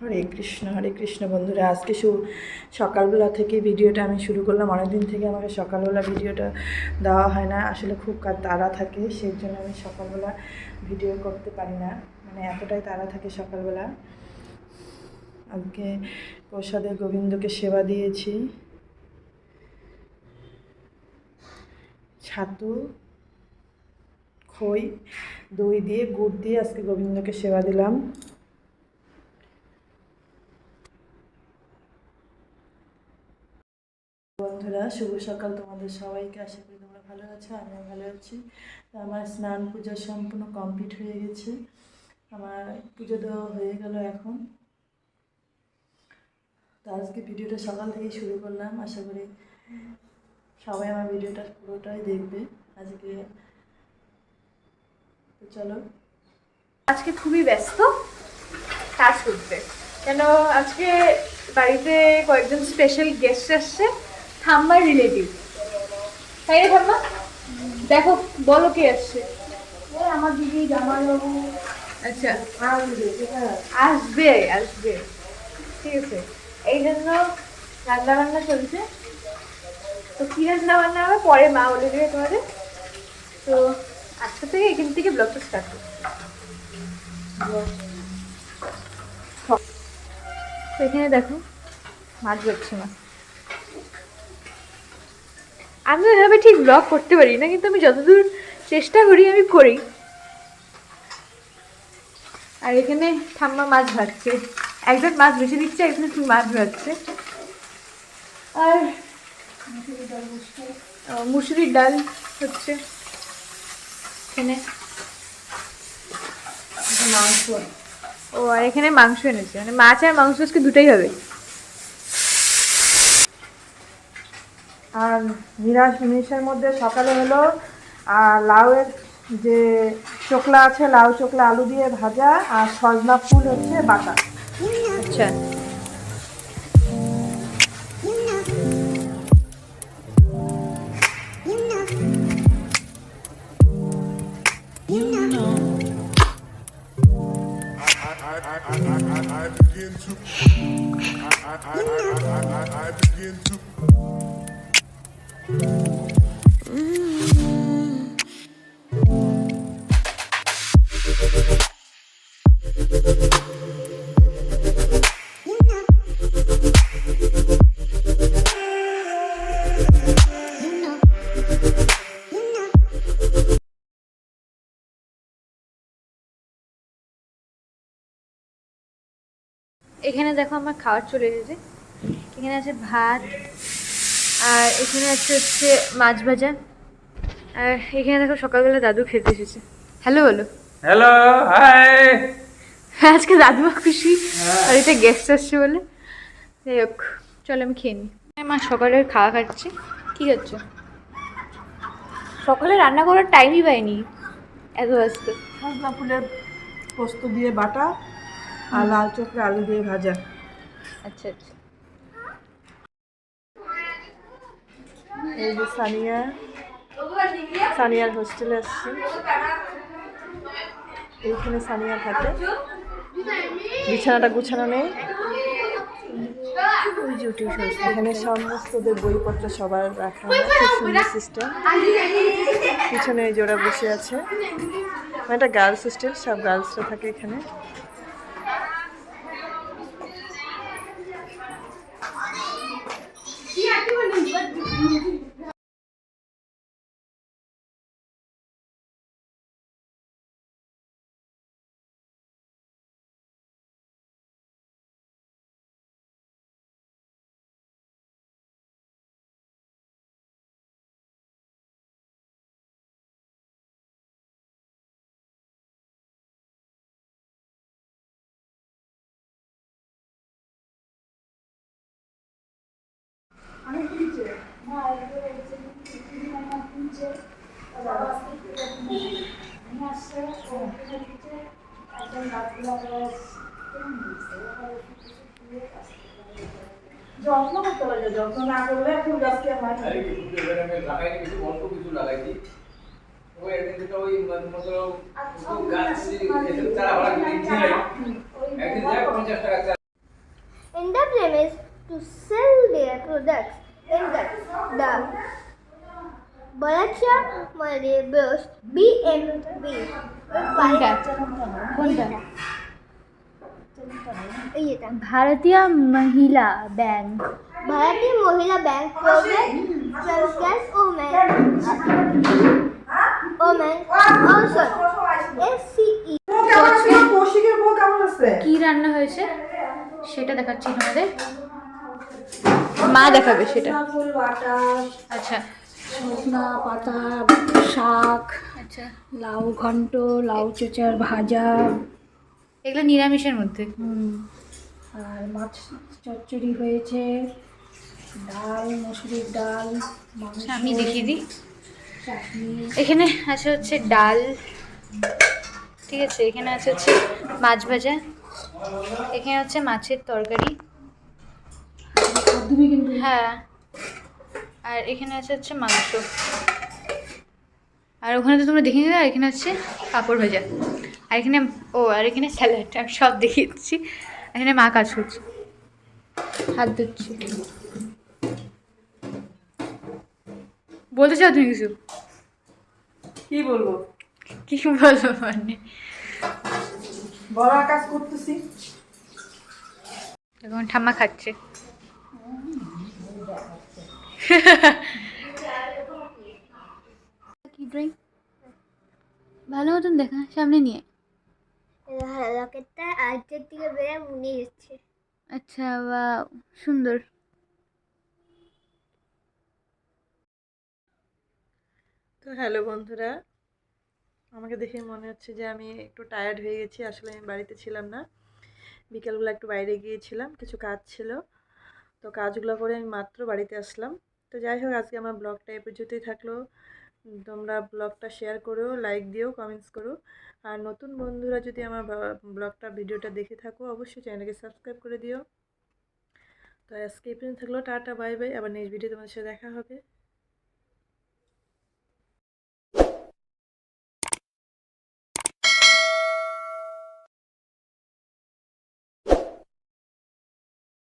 হরে কৃষ্ণ হরে কৃষ্ণ বন্ধুরা, আজকে সকালবেলা থেকে ভিডিওটা আমি শুরু করলাম। অনেকদিন থেকে আমাকে সকালবেলা ভিডিওটা দেওয়া হয় না। আসলে খুব তাড়া থাকে সেই জন্য আমি সকালবেলা ভিডিও করতে পারি না। মানে এতটাই তাড়া থাকে সকালবেলা। আজকে প্রসাদে গোবিন্দকে সেবা দিয়েছি। ছাতু, খই, দই দিয়ে, গুড় দিয়ে আজকে গোবিন্দকে সেবা দিলাম বন্ধুরা শুভ সকাল তোমাদের সবাইকে, আশা করি তোমরা ভালো আছো, আমিও ভালো আছি। আমার স্নান পূজা সম্পূর্ণ কমপ্লিট হয়ে গেছে। আমার পুজো দেওয়া হয়ে গেল এখন। তো আজকে ভিডিওটা সকাল থেকেই শুরু করলাম। আশা করি সবাই আমার ভিডিওটা পুরোটাই দেখবে আজকে। তো চলো। আজকে খুবই ব্যস্ত, কাজ করতে। কেন আজকে বাড়িতে কয়েকজন স্পেশাল গেস্ট আসছে। ঠাম্মার রিলেটিভ তাই রে ঠাম্মা? দেখো বলো কে আসছে? আমার দিদি জামাইবাবু। আচ্ছা। আসবে আসবে ঠিক আছে। এই জন্য রান্না বান্না চলছে। তো কি রান্না বান্না হবে? পরে মা বলে দেবে তোমাদের। তো আজকে থেকে এখান থেকে ব্লগটা স্টার্ট করছি। এখানে দেখো মাছ ধরছে না আমি ওইভাবে ঠিক ব্লগ করতে পারি না, কিন্তু আমি যতদূর চেষ্টা করি, আমি করি। আর এখানে ঠাম্মা মাছ ভাজছে। একজন মাছ বেছে দিচ্ছে একজন একটু মাছ ভাজছে। আর মুসুরির ডাল হচ্ছে। এখানে মাংস। ও, আর এখানে মাংস এনেছে। মানে মাছ আর মাংস আজকে দুটোই হবে। আর নিরামিষ জিনিসের মধ্যে সকালে হলো আর লাউয়ের যে চোকলা আছে লাউ চোকলা আলু দিয়ে ভাজা আর সজনা ফুল হচ্ছে বাটা আচ্ছা I begin to. এখানে দেখো আমার খাবার চলে এসেছে। এখানে আছে ভাত আর এখানে আছে হচ্ছে মাছ ভাজা। আর এখানে দেখো সকালবেলা দাদু খেতে এসেছে। হ্যালো বলো। হ্যালো হাই আজকে দাদুমা খুশি। আর এটা গেস্ট আসছে বলে। যাই হোক চলো আমি খেয়ে নিই। মা সকালের খাওয়া খাচ্ছি। কি করছ সকালে রান্না করার টাইমই পাইনি। এত ব্যস্ত। সজনা ফুলের পোস্ত দিয়ে বাটা আর লাল চোখলা আলু দিয়ে ভাজা। আচ্ছা আচ্ছা। এই যে সানিয়া। সানিয়ার হোস্টেলে আসছি। এইখানে সানিয়া থাকে। বিছানাটা গুছানো নেই। এখানে সমস্তদের বইপত্র সবার রাখা হয় খুব সুন্দর সিস্টেম পিছনে জোড়া বসে আছে। মানে এটা গার্লস হোস্টেল সব গার্লসরা থাকে এখানে। যত্ন করতে পারবে যত্ন না করলে ফুল গাছকে হয় আরে কিছু দেবেন আমি লাগাই কিছু অল্প কিছু লাগাই দিই ওই একদিন তো ওই মতলব গাছ চারা ভাড়া কিনে একদিন যায় পঞ্চাশ টাকা In the premise to sell their products, BMB. কোনটা কোনটা এই এটা ভারতীয় মহিলা ব্যাংক ভারতীয় মহিলা ব্যাংক করবে সংস্কার ওমেন ওমেন অলসো এসসিই কি রান্না হয়েছে? সেটা দেখাচ্ছি তোমাদের। মা দেখাবে সেটা। আচ্ছা। সজনা পাতা শাক আচ্ছা। লাউ ঘন্ট লাউ চোচার ভাজা। এগুলো নিরামিষের মধ্যে? আর মাছ চচ্চড়ি হয়েছে ডাল মসুরির ডাল আচ্ছা, আমি দেখিয়ে দিই। এখানে আছে হচ্ছে ডাল। ঠিক আছে এখানে আছে হচ্ছে মাছ ভাজা। এখানে হচ্ছে মাছের তরকারি। তুমি কিন্তু। হ্যাঁ। আর এখানে আছে হচ্ছে মাংস। আর ওখানে তো তোমরা দেখে নিলে আর এখানে হচ্ছে পাঁপড় ভাজা। আর এখানে ও আর এখানে স্যালাড। আমি সব দেখিয়ে দিচ্ছি এখানে মা কাজ করছে। হাত ধুচ্ছে বলতে চাও তুমি কিছু? কি বলব? কি বলব মানে? বড় কাজ করতেছি। এখন ঠাম্মা খাচ্ছে। কি ড্রয়িং ভালো মতন দেখা, সামনে নিয়ে। রকেটটা আজকের দিকে বেড়ে মুনি যাচ্ছে আচ্ছা বা সুন্দর। তো হ্যালো বন্ধুরা, আমাকে দেখে মনে হচ্ছে যে আমি একটু টায়ার্ড হয়ে গেছি, আসলে আমি বাড়িতে ছিলাম না। বিকেলবেলা একটু বাইরে গিয়েছিলাম, কিছু কাজ ছিল। তো কাজগুলো করে আমি মাত্র বাড়িতে আসলাম। তো যাই হোক, আজকে আমার ব্লগটা এ পর্যন্তই থাকল। তোমরা ব্লগটা শেয়ার করো লাইক দিও কমেন্টস করো। আর নতুন বন্ধুরা যদি আমার ব্লগটা, ভিডিওটা দেখে থাকো, অবশ্যই চ্যানেলকে সাবস্ক্রাইব করে দিও। তো আজকে এই পর্যন্ত থাকল, টাটা বাই বাই আবার নেক্সট ভিডিও তোমাদের সাথে দেখা হবে।